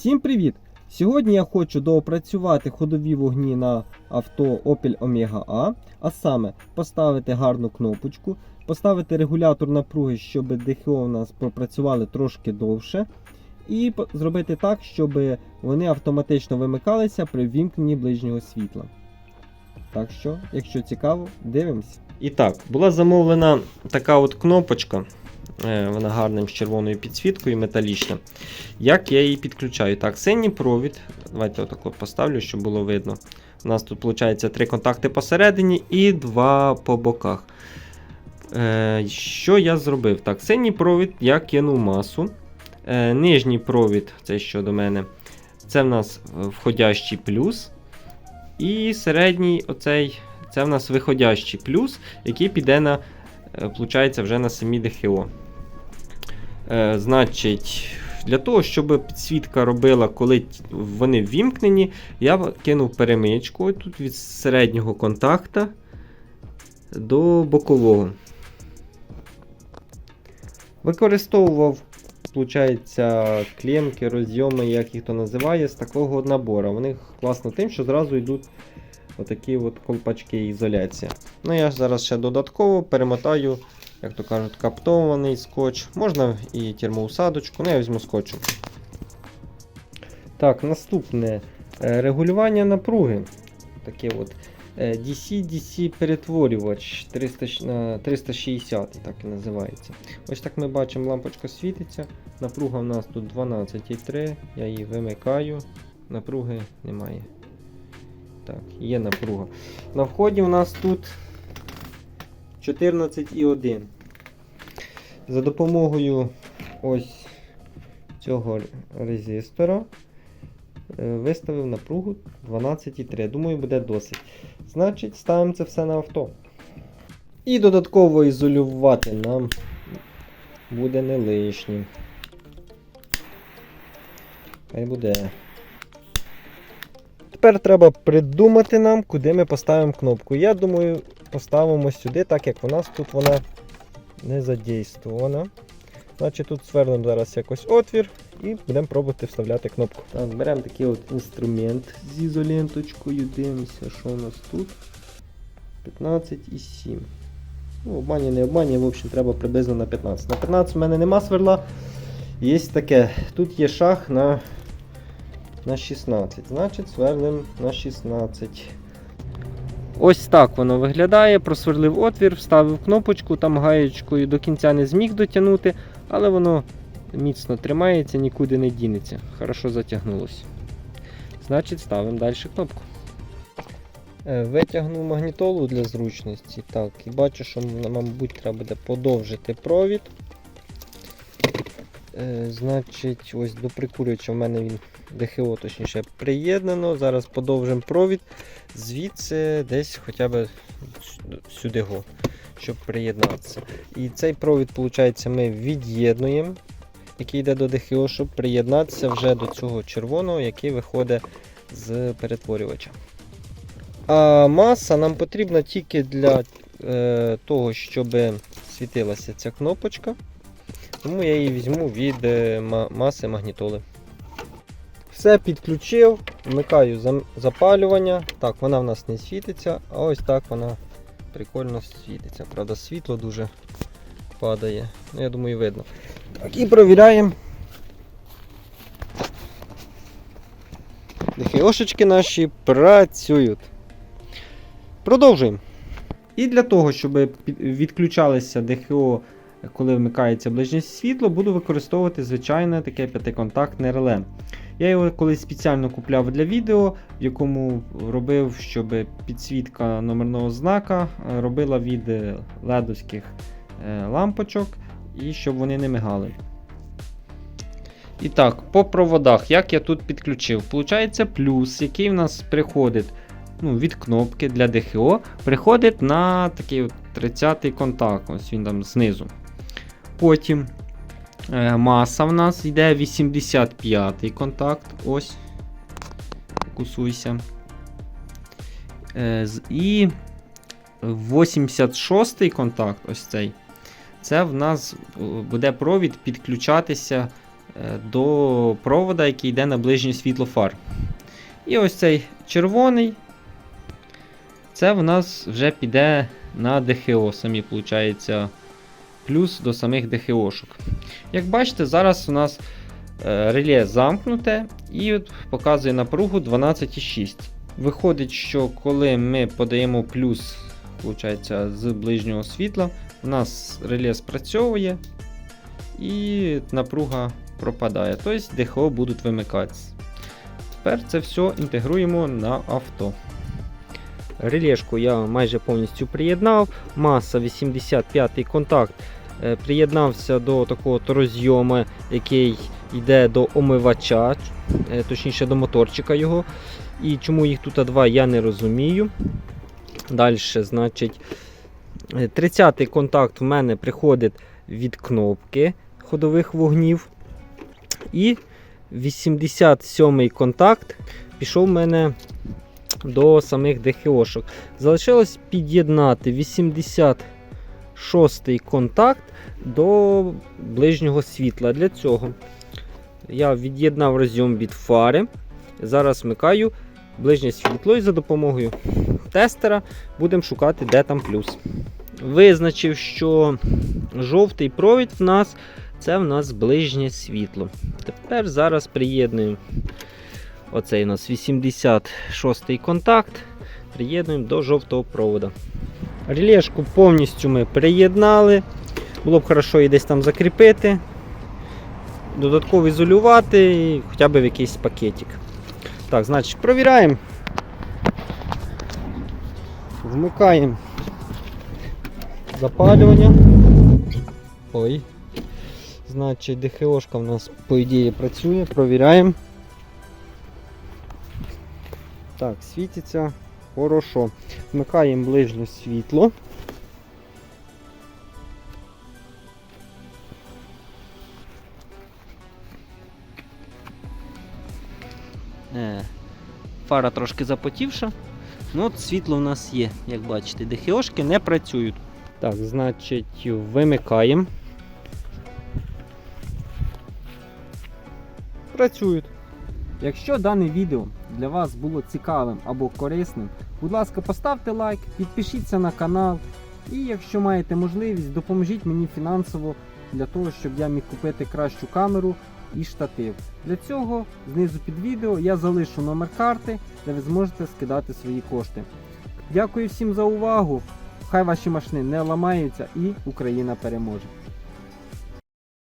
Всім привіт! Сьогодні я хочу доопрацювати ходові вогні на авто Opel Omega A, а саме поставити гарну кнопочку, поставити регулятор напруги, щоб ДХО у нас пропрацювали трошки довше, і зробити так, щоб вони автоматично вимикалися при вімкненні ближнього світла. Так що, якщо цікаво, дивимось. І так, була замовлена така от кнопочка. Е, Вона гарним з червоною підсвіткою, металічна. Як я її підключаю? Так, синій провід. Давайте отак от поставлю, щоб було видно. У нас тут виходить три контакти посередині і два по боках. Е, що я зробив? Так, синій провід я кинув масу. Е, нижній провід, це що до мене, це в нас входящий плюс. І середній оцей, це в нас виходящий плюс, який піде на, получається, вже на самі ДХО. Е, значить, для того, щоб підсвітка робила, коли вони ввімкнені, я кинув перемичку тут від середнього контакта до бокового. Використовував, виходить, клемки, розйоми, як їх то називає, з такого набору. Вони класно тим, що зразу йдуть отакі от колпачки ізоляція. Ну, я зараз ще додатково перемотаю як то кажуть, каптований скотч. Можна і термоусадочку, ну я візьму скотчем. Так, наступне е, регулювання напруги. Таке от е, DC-DC перетворювач 300, щ- 360, так і називається. Ось так ми бачимо, лампочка світиться. Напруга в нас тут 12,3. Я її вимикаю. Напруги немає. Так, є напруга. На вході у нас тут 14,1. За допомогою ось цього резистора е, виставив напругу 12,3. Думаю, буде досить. Значить, ставимо це все на авто. І додатково ізолювати нам буде не лишнім. Хай буде. Тепер треба придумати нам, куди ми поставимо кнопку. Я думаю, поставимо сюди, так як у нас тут вона не задействована. Значить тут свернемо зараз якось отвір і будемо пробувати вставляти кнопку. Так, беремо такий от інструмент з ізоленточкою, дивимося, що у нас тут. 15,7. Ну, обмані, не обмані, в общем, треба приблизно на 15. На 15 в мене нема сверла. Є таке. Тут є шаг на, на 16. Значить, сверлимо на 16. Ось так воно виглядає. Просверлив отвір, вставив кнопочку, там гаєчкою до кінця не зміг дотягнути, але воно міцно тримається, нікуди не дінеться. Хорошо затягнулося. Значить, ставимо далі кнопку. Е, Витягнув магнітолу для зручності. Так, і бачу, що мабуть треба буде подовжити провід. Е, значить, ось до прикурювача в мене він ДХО точніше приєднано. Зараз подовжимо провід звідси десь хоча б сюди го, щоб приєднатися. І цей провід, виходить, ми від'єднуємо, який йде до ДХО, щоб приєднатися вже до цього червоного, який виходить з перетворювача. А маса нам потрібна тільки для е, того, щоб світилася ця кнопочка. Тому я її візьму від е, маси магнітоли. Все підключив, вмикаю запалювання. Так, вона в нас не світиться, а ось так вона прикольно світиться. Правда, світло дуже падає. Ну, я думаю, видно. Так, і провіряємо. ДХОшечки наші працюють. Продовжуємо. І для того, щоб відключалися ДХО, коли вмикається ближнє світло, буду використовувати звичайне таке п'ятиконтактне реле. Я його колись спеціально купляв для відео, в якому робив, щоб підсвітка номерного знака е, робила від е, ледовських е, лампочок і щоб вони не мигали. І так, по проводах, як я тут підключив, Получається плюс, який в нас приходить ну, від кнопки для ДХО, приходить на такий от 30-й контакт. Ось він там знизу. Потім Е, Маса в нас йде 85 контакт. Ось. Фокусуйся. Е, І 86 контакт, ось цей. Це в нас е, буде провід підключатися до провода, який йде на ближнє світло фар. І ось цей червоний. Це в нас вже піде на ДХО, самі, виходить, плюс до самих ДХОшок. Як бачите, зараз у нас е, реле замкнуте і показує напругу 12,6. Виходить, що коли ми подаємо плюс з ближнього світла, у нас реле спрацьовує і напруга пропадає. Тобто ДХО будуть вимикатися. Тепер це все інтегруємо на авто. Релешку я майже повністю приєднав. Маса 85 контакт приєднався до такого торозйому, який йде до омивача, е, точніше до моторчика його. І чому їх тут два, я не розумію. Далі, значить, 30-й контакт в мене приходить від кнопки ходових вогнів. І 87-й контакт пішов в мене до самих ДХОшок. Залишилось під'єднати 86-й контакт до ближнього світла. Для цього я від'єднав розйом від фари. Зараз вмикаю ближнє світло і за допомогою тестера будемо шукати, де там плюс. Визначив, що жовтий провід в нас це в нас ближнє світло. Тепер зараз приєднуємо оцей у нас 86-й контакт. Приєднуємо до жовтого провода. Релешку повністю ми приєднали. Було б хорошо її десь там закріпити, додатково ізолювати і хоча б в якийсь пакетик. Так, значить, провіряємо. Вмикаємо запалювання. Ой. Значить, ДХОшка в нас, по ідеї, працює, провіряємо. Так, світиться хорошо. Вмикаємо ближнє світло. Е, фара трошки запотівша. Ну от світло в нас є, як бачите, ДХОшки не працюють. Так, значить, вимикаємо. Працюють. Якщо дане відео для вас було цікавим або корисним, будь ласка, поставте лайк, підпишіться на канал. І якщо маєте можливість, допоможіть мені фінансово для того, щоб я міг купити кращу камеру і штатив. Для цього знизу під відео я залишу номер карти, де ви зможете скидати свої кошти. Дякую всім за увагу! Хай ваші машини не ламаються і Україна переможе!